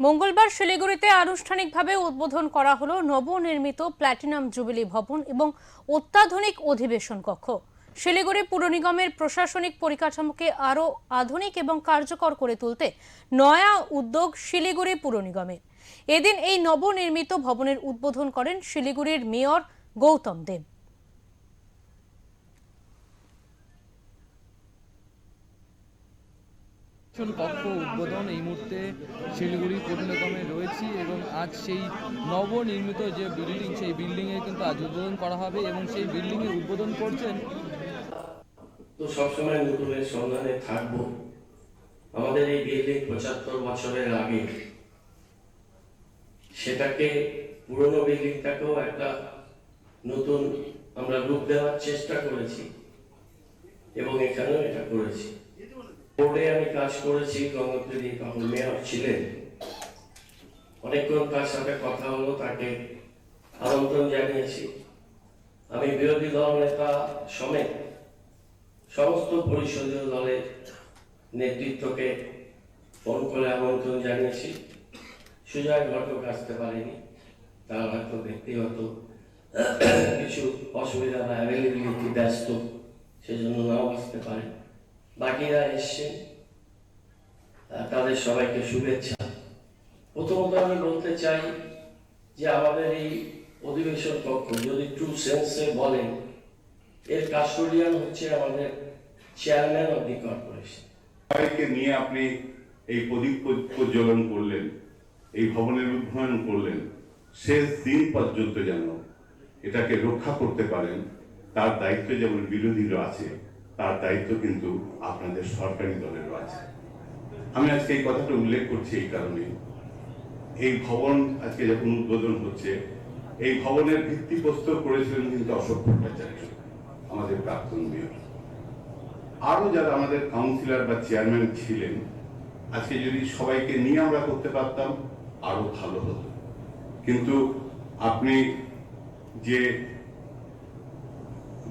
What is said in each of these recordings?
মঙ্গলবার শিলিগুড়িতে আনুষ্ঠানিকভাবে উদ্বোধন করা হলো নবনির্মিত প্ল্যাটিনাম জুবিলি ভবন এবং অত্যাধুনিক অধিবেশন কক্ষ। শিলিগুড়ি পুর নিগমের প্রশাসনিক পরিকাঠামোকে আরও আধুনিক এবং কার্যকর করে তুলতে নয়া উদ্যোগ শিলিগুড়ি পুর নিগমের এদিন এই নবনির্মিত ভবনের উদ্বোধন করেন শিলিগুড়ির মেয়র গৌতম দেব। নির্বাচন কক্ষ উদ্বোধন এই মুহূর্তে শিলিগুড়ি পৌরনিগমে রয়েছি এবং আজ সেই নবনির্মিত যে বিল্ডিং সেই বিল্ডিংয়ে কিন্তু আজ উদ্বোধন করা হবে এবং সেই বিল্ডিংয়ে উদ্বোধন করছেন তো সবসময় নতুনের সন্ধানে থাকব। আমাদের এই বিল্ডিং পঁচাত্তর বছরের আগে। সেটাকে, পুরনো বিল্ডিংটাকেও একটা নতুন আমরা রূপ দেওয়ার চেষ্টা করেছি এবং এখানেও এটা করেছি। বোর্ডে আমি কাজ করেছি গঙ্গোত্রী তখন মেয়র ছিলেন। অনেকক্ষণ তার সাথে কথা হলো, তাকে আমন্ত্রণ জানিয়েছি। আমি বিরোধী দল নেতা সমেত সমস্ত পরিষদীয় দলের নেতৃত্বকে ফোন করে আমন্ত্রণ জানিয়েছি। সুজয় ঘটক আসতে পারেনি, তার হয়তো ব্যক্তিগত কিছু অসুবিধা বা অ্যাভেলেবিলিটি ব্যস্ত, সেজন্য নাও আসতে পারে। বাকিরা এসছেন তাদের সবাইকে শুভেচ্ছা। প্রথমত আমি বলতে চাই যে আমাদের এই অধিবেশন কক্ষ, যদি ট্রু সেন্সে বলেন, এর কাস্টোডিয়ান হচ্ছে আমাদের চেয়ারম্যান অফ দি কর্পোরেশন সবাইকে নিয়ে আপনি এই প্রদীপ প্রজ্বলন করলেন, এই ভবনের উদ্বোধন করলেন, শেষ দিন পর্যন্ত যেন এটাকে রক্ষা করতে পারেন, তার দায়িত্ব যেমন বিরোধীরা আছে তার দায়িত্ব কিন্তু আপনাদের সরকারি দলেরও আছে আমি আজকে এই কথাটা উল্লেখ করছি এই কারণে। এই ভবন আজকে যখন উদ্বোধন হচ্ছে, এই ভবনের ভিত্তিপ্রস্তর করেছিলেন কিন্তু অশোক ভট্টাচার্য, আমাদের প্রাক্তন মেয়র। আরও যারা আমাদের কাউন্সিলর বা চেয়ারম্যান ছিলেন, আজকে যদি সবাইকে নিয়ে আমরা করতে পারতাম আরও ভালো হতো। কিন্তু আপনি যে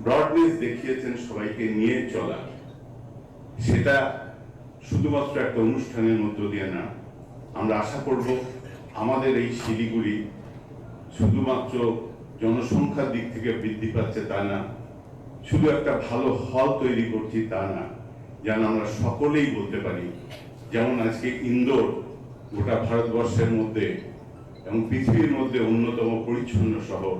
ব্রডনেস দেখিয়েছেন সবাইকে নিয়ে চলার সেটা শুধুমাত্র একটা অনুষ্ঠানের মধ্য দিয়ে না, আমরা আশা করব আমাদের এই শিলিগুড়ি শুধুমাত্র জনসংখ্যার দিক থেকে বৃদ্ধি পাচ্ছে তা না, শুধু একটা ভালো হল তৈরি করছি তা না, যেন আমরা সকলেই বলতে পারি, যেমন আজকে ইন্দোর গোটা ভারতবর্ষের মধ্যে এবং পৃথিবীর মধ্যে অন্যতম পরিচ্ছন্ন শহর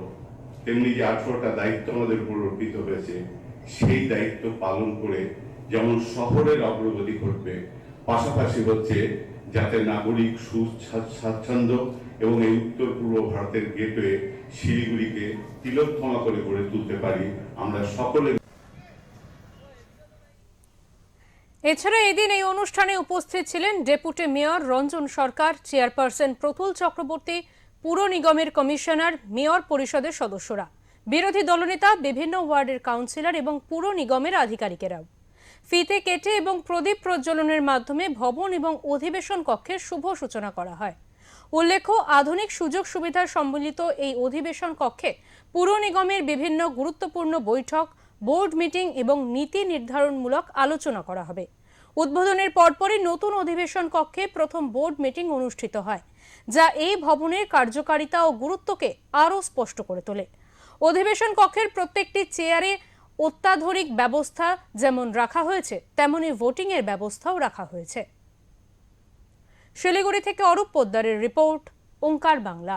তেমনি যে আঠারোটা দায়িত্ব আমাদের উপর অর্পিত হয়েছে, সেই দায়িত্ব পালন করে যেমন শহরের অগ্রগতি ঘটবে, পাশাপাশি হচ্ছে যাতে নাগরিক সুস্বাচ্ছ- স্বাচ্ছন্দ্য এবং এই উত্তর পূর্ব ভারতের গেটওয়ে শিলিগুড়িকে তিলোত্তমা করে গড়ে তুলতে পারি, আমরা সকলে এছাড়া এদিন এই অনুষ্ঠানে উপস্থিত ছিলেন deputy mayor Ranjan Sarkar, chairperson Pratul Chakraborty পুর নিগমের কমিশনার, মেয়র পরিষদের সদস্যরা। বিরোধী দলনেতা, বিভিন্ন ওয়ার্ডের কাউন্সিলর এবং পুর নিগমের আধিকারিকেরাও। ফিতে কেটে এবং প্রদীপ প্রজ্বলনের মাধ্যমে ভবন এবং অধিবেশন কক্ষের শুভ সূচনা করা হয়। উল্লেখ্য, আধুনিক সুযোগ সুবিধার সম্মিলিত এই অধিবেশন কক্ষে পুর নিগমের বিভিন্ন গুরুত্বপূর্ণ বৈঠক, বোর্ড মিটিং এবং নীতি নির্ধারণমূলক আলোচনা করা হবে। উদ্বোধনের পরপরই নতুন অধিবেশন কক্ষে প্রথম বোর্ড মিটিং অনুষ্ঠিত হয়, যা এই ভবনের কার্যকারিতা ও গুরুত্বকে আরও স্পষ্ট করে তোলে। অধিবেশন কক্ষের প্রত্যেকটি চেয়ারে অত্যাধুনিক ব্যবস্থা যেমন রাখা হয়েছে, তেমনি ভোটিংয়ের ব্যবস্থাও রাখা হয়েছে। শিলিগুড়ি থেকে অরূপ পোদ্দারের রিপোর্ট, ওঙ্কার বাংলা।